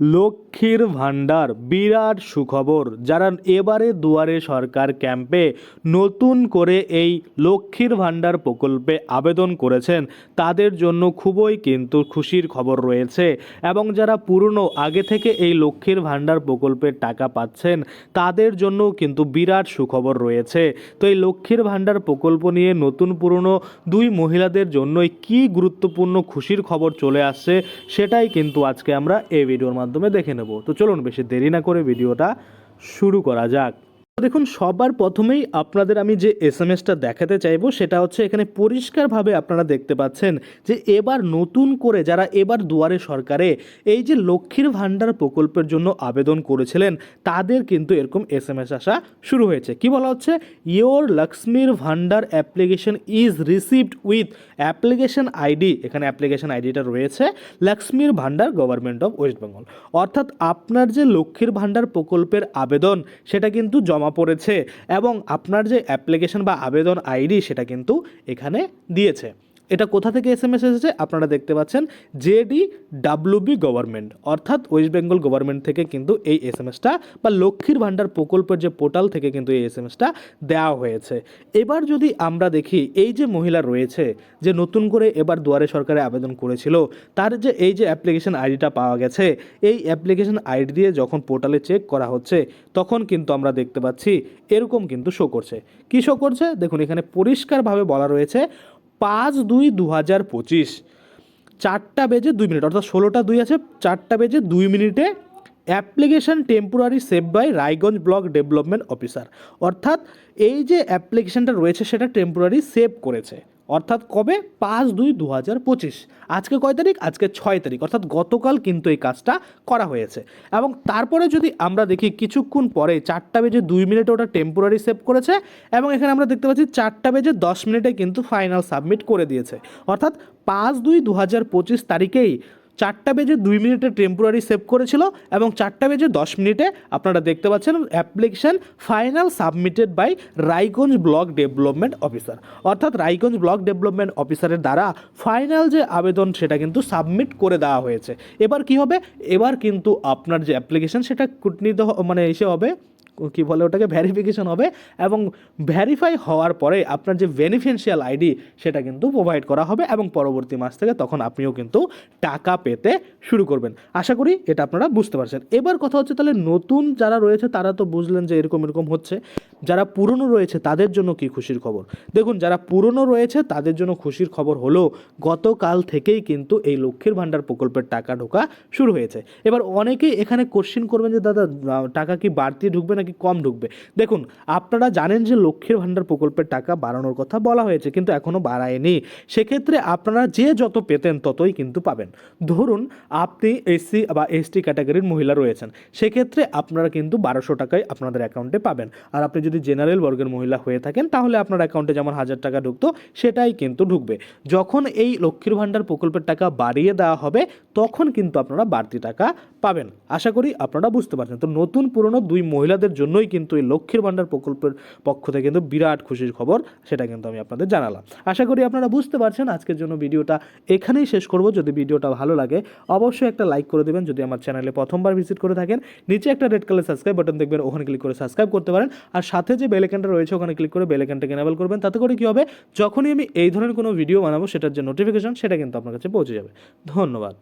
লক্ষ্মীর ভাণ্ডার, বিরাট সুখবর। যারা এবারে দুয়ারে সরকার ক্যাম্পে নতুন করে এই লক্ষ্মীর ভাণ্ডার প্রকল্পে আবেদন করেছেন, তাদের জন্য খুবই কিন্তু খুশির খবর রয়েছে। এবং যারা পুরনো, আগে থেকে এই লক্ষ্মীর ভাণ্ডার প্রকল্পের টাকা পাচ্ছেন, তাদের জন্য কিন্তু বিরাট সুখবর রয়েছে। তো এই লক্ষ্মীর ভাণ্ডার প্রকল্প নিয়ে নতুন, পুরনো দুই মহিলাদের জন্যই কি গুরুত্বপূর্ণ খুশির খবর চলে আসছে, সেটাই কিন্তু আজকে আমরা এই ভিডিওর মাধ্যমে দেখে নেব। তো চলুন বেশি দেরি না করে ভিডিওটা শুরু করা যাক। দেখুন, সবার প্রথমেই আপনাদের আমি যে এস এম এসটা দেখাতে চাইব, সেটা হচ্ছে এখানে পরিষ্কারভাবে আপনারা দেখতে পাচ্ছেন যে এবার নতুন করে যারা এবার দুয়ারে সরকারে এই যে লক্ষ্মীর ভাণ্ডার প্রকল্পের জন্য আবেদন করেছিলেন, তাদের কিন্তু এরকম এস এম এস আসা শুরু হয়েছে। কি বলা হচ্ছে? Your Lakshmir Bhandar application is received with application ID এখানে অ্যাপ্লিকেশন আইডিটা রয়েছে লক্ষ্মীর ভাণ্ডার গভর্নমেন্ট অফ ওয়েস্ট বেঙ্গল অর্থাৎ আপনার যে লক্ষ্মীর ভাণ্ডার প্রকল্পের আবেদন, সেটা কিন্তু জমা পড়েছে এবং আপনার যে অ্যাপ্লিকেশন বা আবেদন আইডি সেটা কিন্তু এখানে দিয়েছে। এটা কোথা থেকে এস এম এস এসেছে? আপনারা দেখতে পাচ্ছেন জেডি ডাব্লিউবি গভর্নমেন্ট অর্থাৎ ওয়েস্ট বেঙ্গল গভর্নমেন্ট থেকে কিন্তু এই এস এম এসটা বা লক্ষ্মীর ভাণ্ডার প্রকল্পের যে পোর্টাল থেকে কিন্তু এই এস এম এসটা দেওয়া হয়েছে। এবার যদি আমরা দেখি, এই যে মহিলা রয়েছে, যে নতুন করে এবার দুয়ারে সরকারে আবেদন করেছিল, তার যে এই যে অ্যাপ্লিকেশন আইডিটা পাওয়া গেছে, এই অ্যাপ্লিকেশন আইডি দিয়ে যখন পোর্টালে চেক করা হচ্ছে, তখন কিন্তু আমরা দেখতে পাচ্ছি, এরকম কিন্তু শো করছে। কী শো করছে? দেখুন, এখানে পরিষ্কারভাবে বলা রয়েছে পাঁচ দুই দু হাজার পঁচিশ। চারটা বেজে দুই মিনিট, অর্থাৎ ষোলোটা দুই আছে, চারটা বেজে দুই মিনিটে application temporary save by Raiganj block development officer. অর্থাৎ এই যে অ্যাপ্লিকেশানটা রয়েছে, সেটা টেম্পোরারি সেভ করেছে। অর্থাৎ কবে? পাঁচ দুই দু হাজার পঁচিশ। আজকে কয় তারিখ? আজকে ছয় তারিখ। অর্থাৎ গতকাল কিন্তু এই কাজটা করা হয়েছে। এবং তারপরে যদি আমরা দেখি, কিছুক্ষণ পরে চারটা বেজে দুই মিনিটে ওটা টেম্পোরারি সেভ করেছে এবং এখানে আমরা দেখতে পাচ্ছি চারটা বেজে দশ মিনিটে কিন্তু ফাইনাল সাবমিট করে দিয়েছে। অর্থাৎ পাঁচ দুই দু হাজার পঁচিশ তারিখেই চারটা বেজে দুই মিনিটে টেম্পোরারি সেভ করেছিল এবং চারটা বেজে দশ মিনিটে আপনারা দেখতে পাচ্ছেন application final submitted by Raiganj block development officer. অর্থাৎ রায়গঞ্জ ব্লক ডেভেলপমেন্ট অফিসারের দ্বারা ফাইনাল যে আবেদন সেটা কিন্তু সাবমিট করে দেওয়া হয়েছে। এবার কি হবে? এবার কিন্তু আপনার যে অ্যাপ্লিকেশন সেটা কূটনীত মানে এসে হবে কি বলে ওটাকে ভ্যারিফিকেশন হবে এবং ভ্যারিফাই হওয়ার পরে আপনার যে বেনিফিশিয়াল আইডি সেটা কিন্তু প্রোভাইড করা হবে এবং পরবর্তী মাস থেকে তখন আপনিও কিন্তু টাকা পেতে শুরু করবেন। আশা করি এটা আপনারা বুঝতে পারছেন। এবার কথা হচ্ছে তাহলে নতুন যারা রয়েছে তারা তো বুঝলেন যে এরকম এরকম হচ্ছে। যারা পুরনো রয়েছে তাদের জন্য কি খুশির খবর? দেখুন, যারা পুরনো রয়েছে তাদের জন্য খুশির খবর হলো গতকাল থেকেই কিন্তু এই লক্ষ্মীর ভাণ্ডার প্রকল্পের টাকা ঢোকা শুরু হয়েছে। এবার অনেকেই এখানে কোশ্চিন করবেন যে, দাদা টাকা কি বাড়তি ঢুকবে নাকি কম ঢুকবে? দেখুন, আপনারা জানেন যে লক্ষ্মীর ভাণ্ডার প্রকল্পের টাকা বাড়ানোর কথা বলা হয়েছে, কিন্তু এখনও বাড়ায়নি। সেক্ষেত্রে আপনারা যে যত পেতেন ততই কিন্তু পাবেন। ধরুন, আপনি এসসি বা এসটি ক্যাটাগরির মহিলা রয়েছেন, সেক্ষেত্রে আপনারা কিন্তু বারোশো টাকায় আপনাদের অ্যাকাউন্টে পাবেন। আর আপনি যদি জেনারেল বর্গের মহিলা হয়ে থাকেন, তাহলে আপনার অ্যাকাউন্টে যেমন হাজার টাকা ঢুকতো, সেটাই কিন্তু ঢুকবে। যখন এই লক্ষ্মীর ভাণ্ডার প্রকল্পের টাকা বাড়িয়ে দেওয়া হবে, তখন কিন্তু আপনারা বাড়তি টাকা পাবেন। আশা করি আপনারা বুঝতে পারছেন। তো নতুন পুরনো দুই মহিলাদের জন্যই কিন্তু এই লক্ষ্মীর ভাণ্ডার প্রকল্পের পক্ষ থেকে কিন্তু বিরাট খুশির খবর, সেটা কিন্তু আমি আপনাদের জানালাম। আশা করি আপনারা বুঝতে পারছেন আজকের জন্য ভিডিওটা এখানেই শেষ করব। যদি ভিডিওটা ভালো লাগে, অবশ্যই একটা লাইক করে দেবেন। যদি আমার চ্যানেলে প্রথমবার ভিজিট করে থাকেন, নিচে একটা রেড কালার সাবস্ক্রাইব বাটন দেখবেন, ওখানে ক্লিক করে সাবস্ক্রাইব করতে পারেন। আর সাথে যে বেলেকানটা রয়েছে, ওখানে ক্লিক করে বেলেকানটাকে এনেবল করবেন। তাতে করে কী হবে? যখনই আমি এই ধরনের কোনো ভিডিও বানাবো, সেটার যে নোটিফিকেশন সেটা কিন্তু আপনার কাছে পৌঁছে যাবে। ধন্যবাদ।